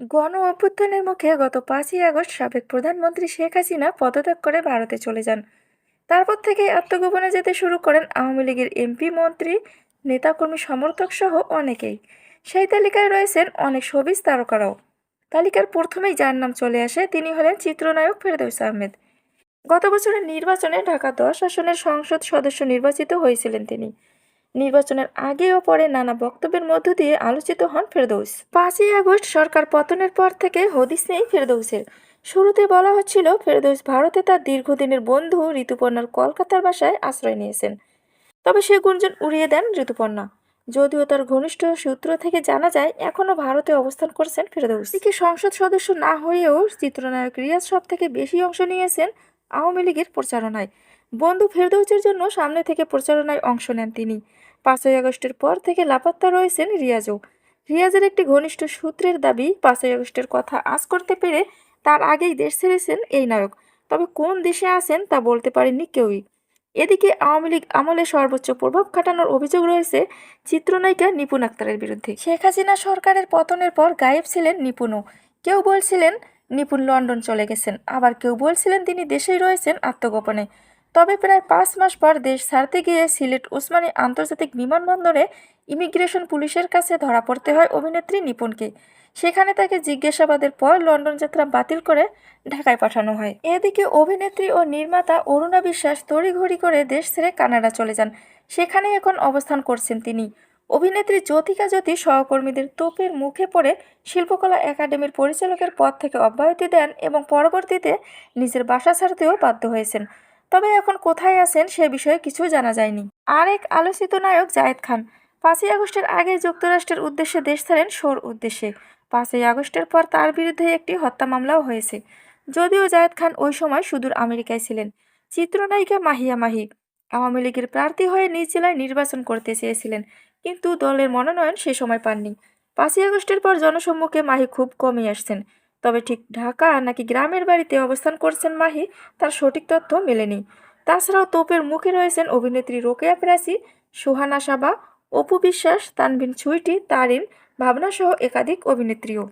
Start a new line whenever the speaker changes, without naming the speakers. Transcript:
গণ অভ্যুত্থানের মুখে গত পাঁচই আগস্ট সাবেক প্রধানমন্ত্রী শেখ হাসিনা পদত্যাগ করে ভারতে চলে যান। তারপর থেকে আত্মগোপনে যেতে শুরু করেন আওয়ামী লীগের এমপি, মন্ত্রী, নেতাকর্মী, সমর্থক সহ অনেকেই। সেই তালিকায় রয়েছেন অনেক সবিজ তারকারাও। তালিকার প্রথমেই যার নাম চলে আসে তিনি হলেন চিত্রনায়ক ফেরদৌস আহমেদ। গত বছরের নির্বাচনে ঢাকা দশ আসনের সংসদ সদস্য নির্বাচিত হয়েছিলেন তিনি। নির্বাচনের আগে ও পরে নানা বক্তব্যের মধ্য দিয়ে আলোচিত হন ফেরদৌস। পাঁচই আগস্ট সরকার পতনের পর থেকে হদিস নেই ফেরদৌসের। শুরুতে বলা হচ্ছিল, ফেরদৌস ভারতে তার দীর্ঘদিনের বন্ধু ঋতুপর্ণার কলকাতার বাসায় আশ্রয় নিয়েছেন। তবে সে গুঞ্জন উড়িয়ে দেন ঋতুপর্ণা। যদিও তার ঘনিষ্ঠ সূত্র থেকে জানা যায় এখনও ভারতে অবস্থান করছেন ফেরদৌস। এদিকে সংসদ সদস্য না হয়েও চিত্রনায়ক রিয়াজ সব থেকে বেশি অংশ নিয়েছেন আওয়ামী লীগের প্রচারণায়। বন্ধু ফেরদৌসের জন্য সামনে থেকে প্রচারণায় অংশ নেন তিনি। পাঁচই আগস্টের পর থেকে লাপাত্তা রয়েছেন রিয়াজও। রিয়াজের একটি ঘনিষ্ঠ সূত্রের দাবি, পাঁচই আগস্টের কথা আজ করতে পেরে তার আগেই দেশ ছেড়েছেন এই নায়ক। তবে কোন দেশে আছেন তা বলতে পারেননি কেউই। এদিকে আওয়ামী লীগ আমলে সর্বোচ্চ প্রভাব খাটানোর অভিযোগ রয়েছে চিত্রনায়িকা নিপুণ আক্তারের বিরুদ্ধে। শেখ হাসিনা সরকারের পতনের পর গায়েব ছিলেন নিপুণও। কেউ বলছিলেন, নিপুণ লন্ডন চলে গেছেন। আবার কেউ বলছিলেন তিনি দেশেই রয়েছেন আত্মগোপনে। তবে প্রায় পাঁচ মাস পর দেশ ছাড়তে গিয়ে সিলেট ওসমানী আন্তর্জাতিক বিমানবন্দরে ইমিগ্রেশন পুলিশের কাছে ধরা পড়তে হয় অভিনেত্রী নিপুণকে। সেখানে তাকে জিজ্ঞাসাবাদের পর লন্ডন যাত্রা বাতিল করে ঢাকায় পাঠানো হয়। এদিকে অভিনেত্রী ও নির্মাতা অরুণা বিশ্বাস তড়িঘড়ি করে দেশ ছেড়ে কানাডা চলে যান। সেখানে এখন অবস্থান করছেন তিনি। অভিনেত্রী জ্যোতিকা জ্যোতি সহকর্মীদের তোপের মুখে পড়ে শিল্পকলা একাডেমির পরিচালকের পদ থেকে অব্যাহতি দেন এবং পরবর্তীতে নিজের বাসা ছাড়তেও বাধ্য হয়েছেন। তবে এখন কোথায় আছেন সে বিষয়ে কিছু জানা যায়নি। আরেক আলোচিত নায়ক জায়েদ খান। পাঁচই আগস্টের আগে যুক্তরাষ্ট্রের উদ্দেশ্যে দেশ ছাড়েন সোর উদ্দেশ্যে। পাঁচই আগস্টের পর তার বিরুদ্ধে একটি হত্যা মামলাও হয়েছে। যদিও জায়েদ খান ওই সময় সুদূর আমেরিকায় ছিলেন। চিত্রনায়িকা মাহিয়া মাহি আওয়ামী লীগের প্রার্থী হয়ে নিজ জেলায় নির্বাচন করতে চেয়েছিলেন, কিন্তু দলের মনোনয়ন সে সময় পাননি। পাঁচই আগস্টের পর জনসম্মুখে মাহি খুব কমই আসছেন। তবে ঠিক ঢাকা নাকি গ্রামের বাড়িতে অবস্থান করছেন মাহি, তার সঠিক তথ্য মেলেনি। তাছাড়াও তোপের মুখে রয়েছেন অভিনেত্রী রোকেয়া প্রাসি সুহানা সাবা, অপু বিশ্বাস তানবিন ছুইটি, তারিন, ভাবনাসহ একাধিক অভিনেত্রীও।